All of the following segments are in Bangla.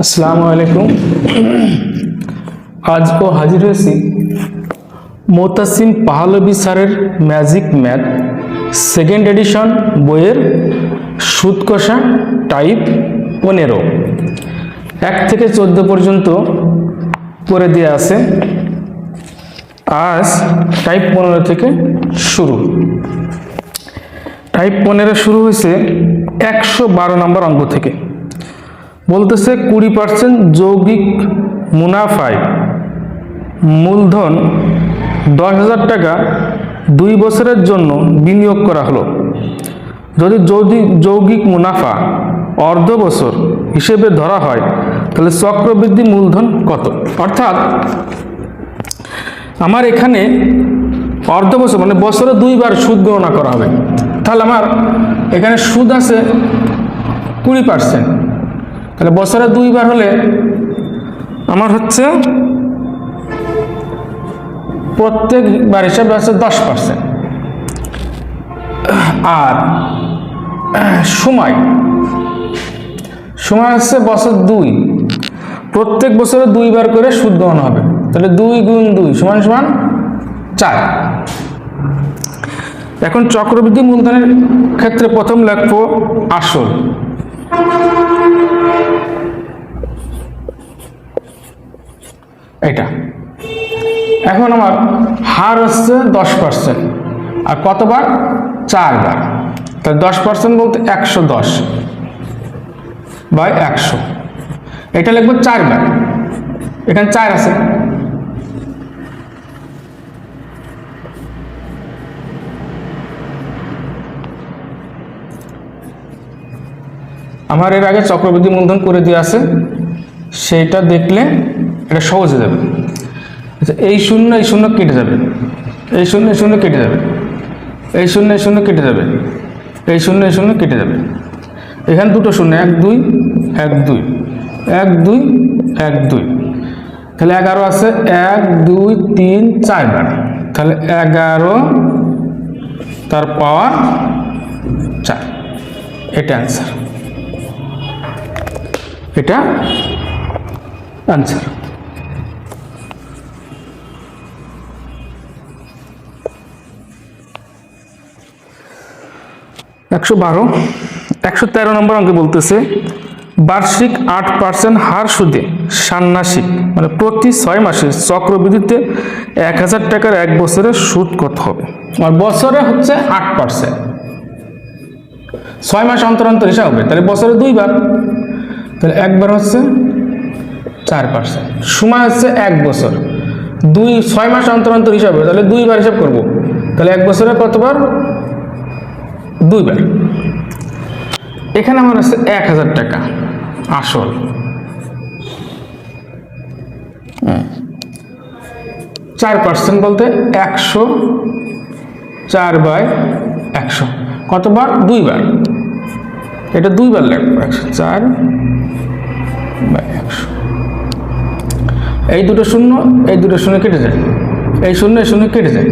আসসালামু আলাইকুম। আজ ও হাজির হয়েছি মোতাসিম পাহালবি স্যারের ম্যাজিক ম্যাথ সেকেন্ড এডিশন বইয়ের সুদ কষা টাইপ পনেরো। এক থেকে চোদ্দ পর্যন্ত করে দিয়ে আছে। আজ টাইপ পনেরো থেকে শুরু। টাইপ পনেরো শুরু হয়েছে একশো বারো নম্বর অঙ্ক থেকে। বলতেছে কুড়ি পার্সেন্ট যৌগিক মুনাফায়। মূলধন দশ হাজার টাকা দুই বছরের জন্য বিনিয়োগ করা হলো। যদি যৌগিক যৌগিক মুনাফা অর্ধ বছর হিসেবে ধরা হয়, তাহলে চক্রবৃদ্ধি মূলধন কত? অর্থাৎ আমার এখানে অর্ধ বছর মানে বছরে দুইবার সুদ গণনা করা হবে। তাহলে আমার এখানে সুদ আছে কুড়ি পার্সেন্ট তাহলে বছরে দুইবার হলে আমার হচ্ছে প্রত্যেকবার হিসাবে আছে দশ পার্সেন্ট আর সময়। সময় হচ্ছে বছর দুই। প্রত্যেক বছরে দুইবার করে সুদ গ্রহণ হবে। তাহলে দুই গুণ দুই সমান সমান চার। এখন চক্রবৃদ্ধি মূলধনের ক্ষেত্রে প্রথম লিখব আসল। এটা এখন আমার হার হচ্ছে দশ পার্সেন্ট আর কতবার? চারবার। তাহলে দশ পার্সেন্ট বলতে একশো দশ। বাই একশো। এটা লিখব চারবার। এখানে চার আছে। আমার এর আগে চক্রবৃদ্ধি মূলধন করে দিয়ে আছে, সেইটা দেখলে এটা সহজ হয়ে যাবে। আচ্ছা এই শূন্য এই শূন্য কেটে যাবে। এই শূন্য এই শূন্য কেটে যাবে। এই শূন্য এই শূন্য কেটে যাবে। এই শূন্য এই শূন্য কেটে যাবে। এখানে দুটো শূন্য, এক, দুই এক দুই। এক দুই এক, দুই। তাহলে এগারো আছে, এক, দুই, তিন চারবার তাহলে এগারো, তার পাওয়ার চার। এটা অ্যান্সার এটা অ্যান্সার একশো বারো, একশো তেরো নম্বর অঙ্কে বলতেছে, বার্ষিক আট পার্সেন্ট হার সুদে ষান্মাসিক মানে প্রতি ছয় মাসে চক্রবৃদ্ধিতে এক হাজার টাকার এক বছরে সুদ কত হবে? আর বছরে হচ্ছে আট পার্সেন্ট ছয় মাস অন্তর অন্তর হিসাব হবে, তাহলে বছরে দুইবার। তাহলে একবার হচ্ছে চার পার্সেন্ট সময় হচ্ছে এক বছর। দুই, ছয় মাস অন্তর অন্তর হিসাবে, তাহলে দুইবার হিসাব করব। তাহলে এক বছরে কতবার? দুইবার। এখানে আমার আছে এক হাজার টাকা, আসল। চার পার্সেন্ট বলতে একশো, চার বাই একশো। কতবার? দুইবার। এটা দুইবার লাগবে, একশো চার বাই একশো। এই দুটো শূন্য, এই দুটো শূন্য কেটে যায়। এই শূন্য শূন্য কেটে যায়।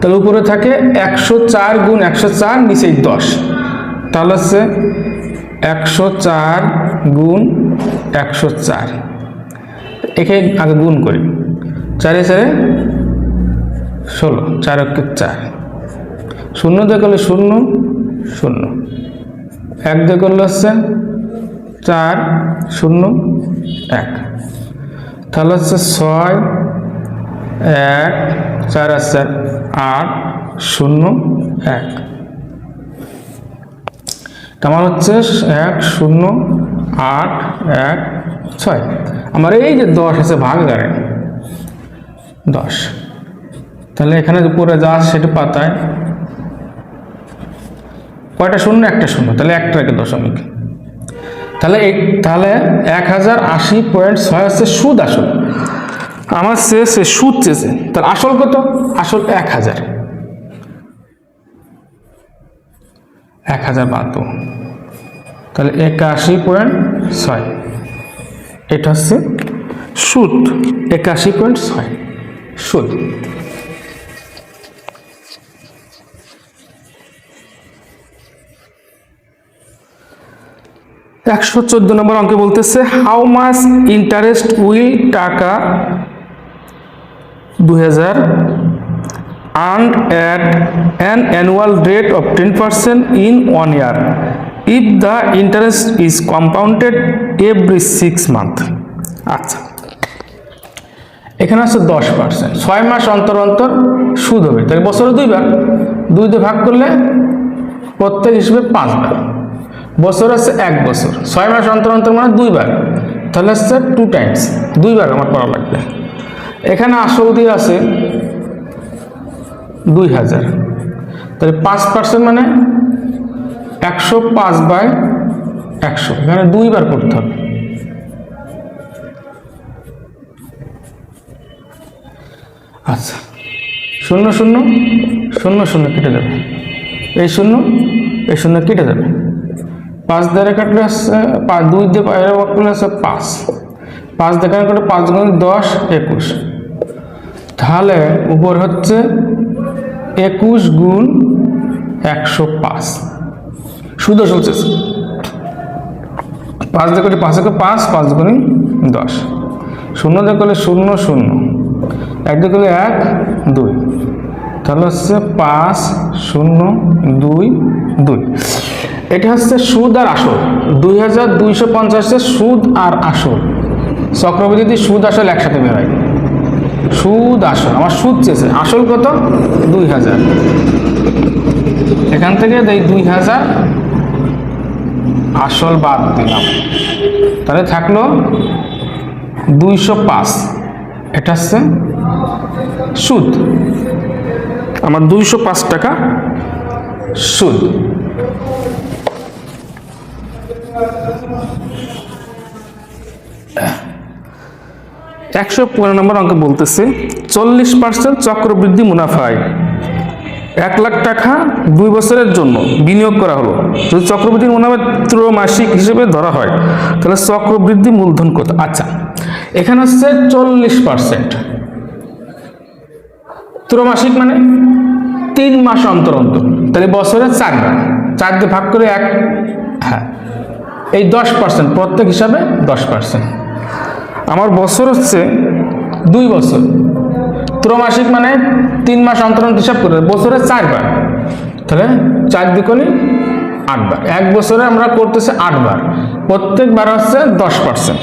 তাহলে উপরে থাকে একশো চার গুণ একশো চার নিচেই দশ। তাহলে হচ্ছে একশো চার গুণ একশো চার। একে আগে গুণ করি। চারে চারে ষোলো, চার একে চার। শূন্য করলে শূন্য শূন্য। এক দিয়ে করলে হচ্ছে চার, শূন্য, এক। তাহলে হচ্ছে ছয়, এক, চার চার, আট, শূন্য, এক। আমার হচ্ছে এক, শূন্য, আট, এক, ছয়। আমার এই যে দশ আছে, ভাগ গাড়ে দশ। তাহলে এখানে উপরে যা আছে, সেটা পাতায় কয়টা শূন্য? একটা শূন্য। তাহলে একটা রেখে দশমিক। তাহলে এক তাহলে এক হাজার আশি পয়েন্ট ছয় হচ্ছে সুদ আসল। আমার সে সুদ চেয়েছে। তাহলে আসল কত? আসল এক হাজার এক হাজার বাদ তাহলে একাশি পয়েন্ট ছয়। এটা হচ্ছে সুদ। একাশি পয়েন্ট ছয়। সুদ। একশো চোদ্দ নম্বর অঙ্কে বলতেছে হাউ মাস ইন্টারেস্ট উইল টাকা দু হাজার at an annual rate of ten percent in one year if the interest is compounded every six month আচ্ছা। এখানে আছে দশ পার্সেন্ট ছয় মাস অন্তর অন্তর সুদ হবে। তাহলে বছরে দুইবার। দুই দিয়ে ভাগ করলে প্রত্যেক হিসেবে পাঁচবার। বছর আছে এক বছর। ছয় মাস অন্তর অন্তর মানে দুইবার। তাহলে হচ্ছে টু টাইমস দুইবার আমার করা লাগবে। এখানে আসল দিয়ে আছে দুই হাজার। তাহলে পাঁচ পার্সেন্ট মানে একশো পাঁচ বাই একশো। এখানে দুইবার করতে হবে। আচ্ছা। শূন্য শূন্য শূন্য শূন্য কেটে যাবে। এই শূন্য এই শূন্য কেটে যাবে। পাঁচ দ্বারা কাটলে পাঁচ, দুই দিয়ে বাইরে ভাগ করলে আসছে পাঁচ। পাঁচ দেখা কাটলে পাঁচ গুণ দশ, একুশ। তাহলে উপর হচ্ছে একুশ গুণ একশো পাঁচ। শুধু চলছে। পাঁচ দিয়ে পাঁচ একে পাঁচ পাঁচ গুণি দশ। শূন্য দিয়ে করলে শূন্য শূন্য। এক দিয়ে করলে এক, দুই। তাহলে হচ্ছে পাঁচ, শূন্য, দুই দুই। এটা হচ্ছে সুদ আর আসল। দুই হাজার দুইশো সুদ আর আসল। চক্রবর্তী চক্রবৃদ্ধি সুদ, আসল একসাথে বেরোয় সুদ, আসল। আমার সুদ চেয়েছে। আসল কত? দুই হাজার। এখান থেকে এই দুই হাজার। আসল বাদ দিলাম। তাহলে থাকল দুইশো পাঁচ। এটা হচ্ছে সুদ। আমার দুইশো পাঁচ টাকা সুদ। একশো পনেরো নম্বর অঙ্ক বলতেছে, চল্লিশ পার্সেন্ট চক্রবৃদ্ধি মুনাফায়। এক লাখ টাকা দুই বছরের জন্য বিনিয়োগ করা হলো। যদি চক্রবৃদ্ধি মুনাফা ত্রৈমাসিক হিসেবে ধরা হয়, তাহলে চক্রবৃদ্ধি মূলধন কত? আচ্ছা এখানে হচ্ছে চল্লিশ পার্সেন্ট ত্রৈমাসিক মানে তিন মাস অন্তর অন্তর। তাহলে বছরে চারবার চার দিয়ে ভাগ করে এক হ্যাঁ এই দশ পার্সেন্ট প্রত্যেক হিসাবে দশ পার্সেন্ট আমার বছর হচ্ছে দুই বছর। ত্রৈমাসিক মানে তিন মাস অন্তর হিসাব করে, বছরে চারবার। তাহলে চার দ্বিকোণী আটবার। এক বছরে আমরা করতেছি আটবার। প্রত্যেকবার হচ্ছে দশ পার্সেন্ট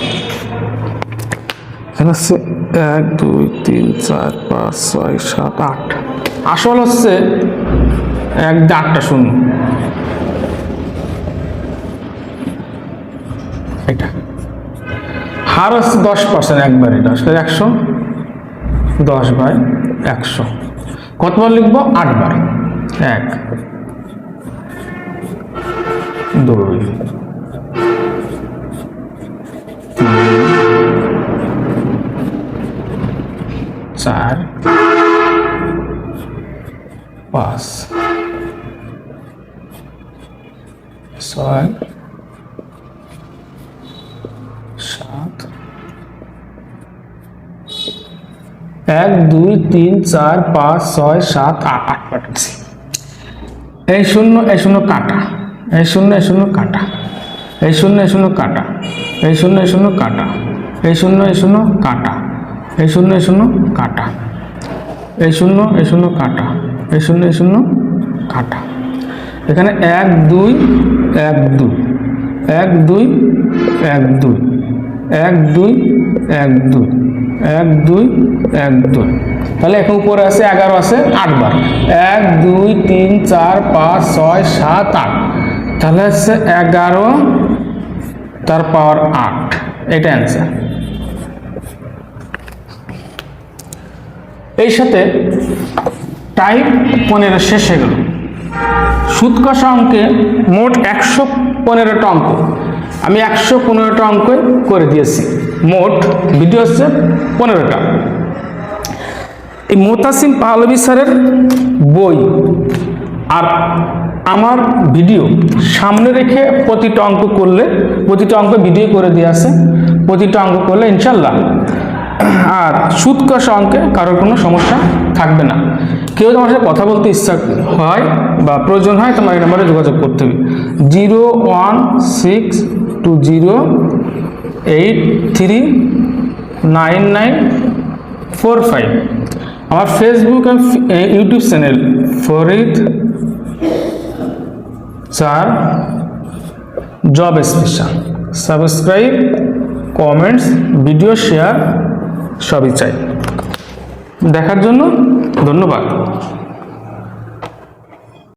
হচ্ছে এক, দুই, তিন, চার, পাঁচ, ছয়, সাত, আট। আসল হচ্ছে এক আটটা শূন্য। এটা হচ্ছে দশ পার্সেন্ট একবারই দশ করে একশো, দশ বাই একশো। কতবার লিখব? আটবার। এক, দুই, চার, পাঁচ, ছয় এক, দুই, তিন, চার, পাঁচ, ছয়, সাত, আট আট পাঠাচ্ছি। এই শূন্য এই শূন্য কাটা। এই শূন্য এই শূন্য কাটা। এই শূন্য এই শূন্য কাটা। এই শূন্য এই শূন্য কাটা। এই শূন্য এই শূন্য কাটা। এই শূন্য এই শূন্য কাটা। এই শূন্য এই শূন্য কাটা। এই শূন্য এই শূন্য কাটা। এখানে এক, দুই এক দুই। এক দুই এক দুই। এক দুই এক, দুই। এক, দুই এক, দুই। তাহলে এখন উপরে আছে এগারো আছে আটবার। এক, দুই, তিন, চার, পাঁচ, ছয়, সাত, আট। তাহলে হচ্ছে এগারো, তার পাওয়ার আট। এটা অ্যান্সার এই সাথে টাইপ পনেরো শেষ হয়ে গেল। সুদ কষা অঙ্কে মোট একশো পনেরোটা অঙ্ক। আমি একশো পনেরোটা অঙ্ক করে দিয়েছি। মোট ভিডিও হচ্ছে পনেরোটা। এই মোতাসিম পাহলবি স্যারের বই আর আমার ভিডিও সামনে রেখে প্রতিটা অঙ্ক করলে, প্রতিটা অঙ্ক ভিডিও করে দিয়ে আছে। প্রতিটা অঙ্ক করলে ইনশাল্লাহ। আর সুদ কষা অঙ্কে কারোর কোনো সমস্যা থাকবে না। কেউ তোমার সাথে কথা বলতে ইচ্ছা হয় বা প্রয়োজন হয়, তোমার এই নম্বরে যোগাযোগ করতে হবে। Zero one six two zero eight three nine nine four five. আমার ফেসবুক ইউটিউব চ্যানেল ফরিদ চার job special subscribe comments video share সবই চাই। দেখার জন্য ধন্যবাদ।